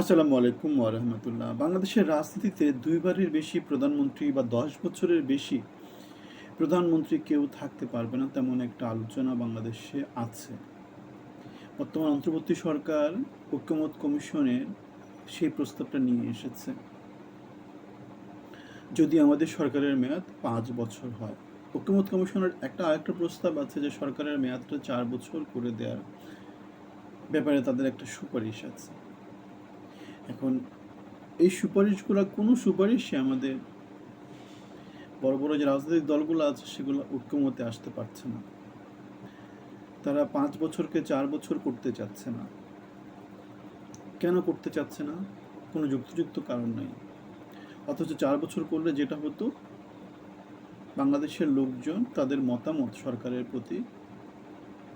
আসসালামু আলাইকুম ওরহমতুল্লাহ বাংলাদেশের রাজনীতিতে দুইবারের বেশি প্রধানমন্ত্রী বা দশ বছরের বেশি প্রধানমন্ত্রী কেউ থাকতে পারবে না তেমন একটা আলোচনা বাংলাদেশে আছে। বর্তমান অন্তর্বর্তী সরকার, ঐক্যমত কমিশনের সেই প্রস্তাবটা নিয়ে এসেছে। যদি আমাদের সরকারের মেয়াদ পাঁচ বছর হয়, ঐক্যমত কমিশনের একটা আরেকটা প্রস্তাব আছে যে সরকারের মেয়াদটা চার বছর করে দেওয়ার ব্যাপারে তাদের একটা সুপারিশ আছে। এখন এই সুপারিশগুলো, কোনো সুপারিশই আমাদের বড় বড় যে রাজনৈতিক দলগুলো আছে, সেগুলো ঐক্যমতে আসতে পারছে না। তারা পাঁচ বছরকে চার বছর করতে চাচ্ছে না। কেন করতে চাচ্ছে না? কোনো যুক্তিযুক্ত কারণ নাই। অথচ চার বছর করলে যেটা হতো, বাংলাদেশের লোকজন তাদের মতামত সরকারের প্রতি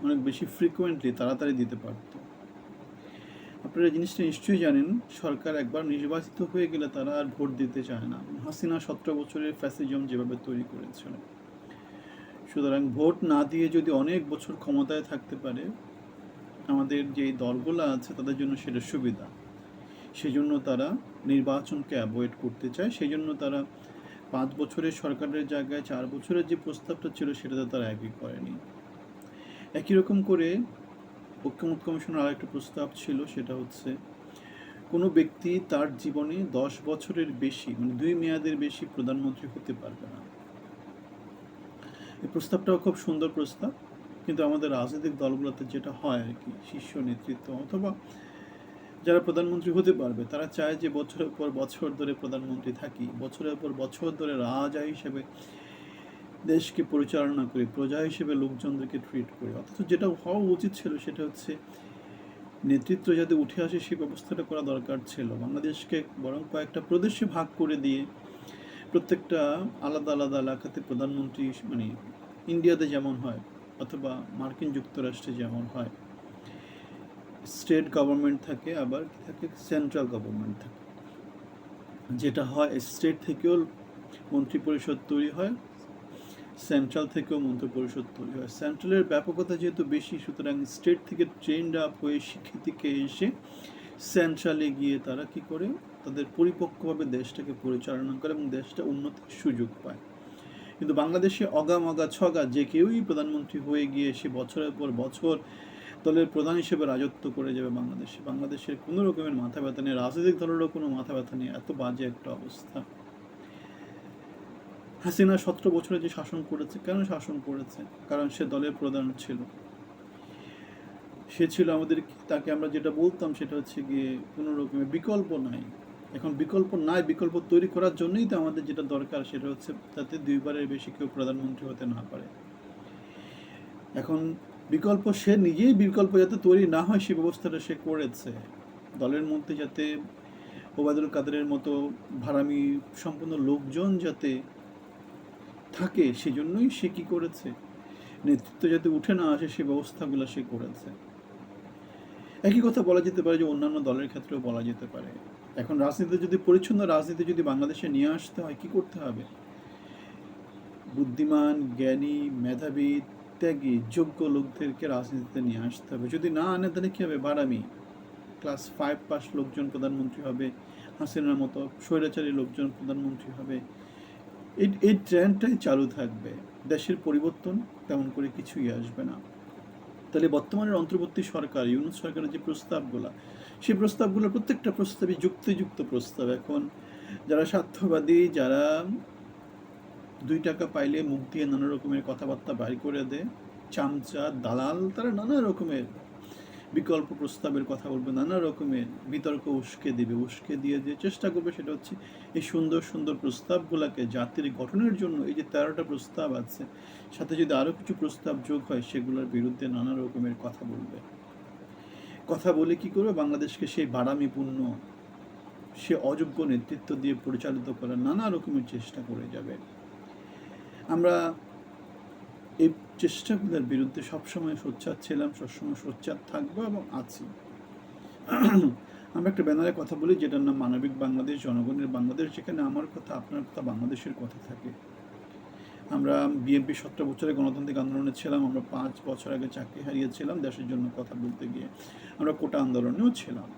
অনেক বেশি ফ্রিকুয়েন্টলি তাড়াতাড়ি দিতে পারতো। আপনারা জিনিসটা নিশ্চয়ই জানেন, সরকার একবার নির্বাচিত হয়ে গেলে তারা আর ভোট দিতে চায় না। হাসিনা সতেরো বছরের ফ্যাসিজম যেভাবে তৈরি করেছিল সুতরাং ভোট না দিয়ে যদি অনেক বছর ক্ষমতায় থাকতে পারে, আমাদের যে দলগুলো আছে তাদের জন্য সেটা সুবিধা। সেজন্য তারা নির্বাচনকে অ্যাভয়েড করতে চায়। সেই জন্য তারা পাঁচ বছরের সরকারের জায়গায় চার বছরের যে প্রস্তাবটা ছিল সেটাতে তারা একই করেনি। একই রকম করে ঐক্যমত কমিশনের আরেকটা প্রস্তাব ছিল, সেটা হচ্ছে কোনো ব্যক্তি তার জীবনে দশ বছরের বেশি মানে দুই মেয়াদের বেশি প্রধানমন্ত্রী হতে পারবে না। এই প্রস্তাবটাও খুব সুন্দর প্রস্তাব, কিন্তু আমাদের রাজনৈতিক দলগুলোতে যেটা হয় আর কি, শীর্ষ নেতৃত্ব অথবা যারা প্রধানমন্ত্রী হতে পারবে, তারা চায় যে বছরের পর বছর ধরে প্রধানমন্ত্রী থাকি, বছরের পর বছর ধরে রাজা হিসেবে দেশকে পরিচালনা করি, প্রজা হিসেবে লোকজনদেরকে ট্রিট করি। অথচ যেটা হওয়া উচিত ছিল সেটা হচ্ছে, নেতৃত্ব যাতে উঠে আসে সেই ব্যবস্থাটা করা দরকার ছিল। বাংলাদেশকে বরং কয়েকটা প্রদেশে ভাগ করে দিয়ে প্রত্যেকটা আলাদা আলাদা এলাকাতে প্রধানমন্ত্রী মানে ইন্ডিয়াতে যেমন হয়, অথবা মার্কিন যুক্তরাষ্ট্রে যেমন হয় স্টেট গভর্নমেন্ট থাকে, আবার কি থাকে? সেন্ট্রাল গভর্নমেন্ট থাকে। যেটা হয় স্টেট থেকেও মন্ত্রী পরিষদ তৈরি হয় সেন্ট্রাল থেকেও মন্ত্রী পরিষদ তৈরি হয়। সেন্ট্রালের ব্যাপকতা যেহেতু বেশি, সুতরাং স্টেট থেকে ট্রেন্ড আপ হয়ে শিক্ষিতকে এসে সেন্ট্রালে গিয়ে তারা কি করে? তাদের পরিপক্কভাবে দেশটাকে পরিচালনা করে এবং দেশটা উন্নতির সুযোগ পায়। কিন্তু বাংলাদেশে অগা মগা ছগা যে কেউই প্রধানমন্ত্রী হয়ে গিয়ে সে বছরের পর বছর দলের প্রধান হিসেবে রাজত্ব করে যাবে বাংলাদেশে। বাংলাদেশের কোনো রকমের মাথা ব্যথা নেই, রাজনৈতিক দলেরও কোনো মাথা ব্যথা নেই, এত বাজে একটা অবস্থা। হাসিনা সতেরো বছরে যে শাসন করেছে, কেন শাসন করেছে? কারণ সে দলের প্রধান ছিল। সে ছিল আমাদের, তাকে আমরা যেটা বলতাম সেটা হচ্ছে গিয়ে কোনো রকমের বিকল্প নাই। এখন বিকল্প নাই, বিকল্প তৈরি করার জন্যই তো আমাদের যেটা দরকার সেটা হচ্ছে যাতে দুইবারের বেশি কেউ প্রধানমন্ত্রী হতে না পারে। এখন বিকল্প সে নিজেই বিকল্প যাতে তৈরি না হয় সে ব্যবস্থাটা সে করেছে। দলের মধ্যে যাতে ওবায়দুল কাদেরের মতো ভাড়ামি সম্পূর্ণ লোকজন যাতে থাকে, সেজন্যই সে কি করেছে? নেতৃত্ব যাতে উঠে না আসে, সে ব্যবস্থাগুলো সে করেছে। একই কথা বলা যেতে পারে যে, অন্যান্য দলের ক্ষেত্রেও বলা যেতে পারে। এখন রাজনীতিতে যদি, পরিচ্ছন্ন রাজনীতি যদি বাংলাদেশে নিয়ে আসতে হয়, কি করতে হবে? বুদ্ধিমান, জ্ঞানী, মেধাবী, ত্যাগী, যোগ্য লোকদেরকে রাজনীতিতে নিয়ে আসতে হবে। যদি না আনে, তাহলে কী হবে? বাড়ামি ক্লাস ফাইভ পাস লোকজন প্রধানমন্ত্রী হবে, হাসিনার মতো স্বৈরাচারী লোকজন প্রধানমন্ত্রী হবে। এই এই ট্রেন্ডটাই চালু থাকবে। দেশের পরিবর্তন তেমন করে কিছুই আসবে না। তাহলে বর্তমানের অন্তর্বর্তী সরকার, ইউনুস সরকারের যে প্রস্তাবগুলো, সেই প্রস্তাবগুলো প্রত্যেকটা প্রস্তাবই যুক্তিযুক্ত প্রস্তাব। এখন যারা স্বার্থবাদী, যারা দুই টাকা পাইলে মুখ দিয়ে নানা রকমের কথাবার্তা বাইর করে দেয়, চামচা, দালাল, তারা নানা রকমের বিকল্প প্রস্তাবের কথা বলবে, নানা রকমের বিতর্ক উস্কে দেবে, উস্কে দিয়ে যে চেষ্টা করবে সেটা হচ্ছে এই সুন্দর সুন্দর প্রস্তাবগুলোকে জাতির গঠনের জন্য এই যে তেরোটা প্রস্তাব আছে, সাথে যদি আরও কিছু প্রস্তাব যোগ হয় সেগুলোর বিরুদ্ধে নানা রকমের কথা বলবে। কথা বলে কি করবে? বাংলাদেশকে সেই বাড়ামিপূর্ণ, সে অযোগ্য নেতৃত্ব দিয়ে পরিচালিত করার নানা রকমের চেষ্টা করে যাবে। আমরা এই চেষ্টাগুলোর বিরুদ্ধে সবসময় সোচ্চার ছিলাম, সবসময় সোচ্চার থাকব এবং আছি। আমরা একটা ব্যানারে কথা বলি, যেটার নাম মানবিক বাংলাদেশ, জনগণের বাংলাদেশ, যেখানে আমার কথা, আপনার কথা, বাংলাদেশের কথা থাকে। আমরা বিএনপি সতেরো বছরের গণতান্ত্রিক আন্দোলনে ছিলাম, আমরা পাঁচ বছর আগে চাকরি হারিয়েছিলাম দেশের জন্য কথা বলতে গিয়ে। আমরা কোটা আন্দোলনেও ছিলাম।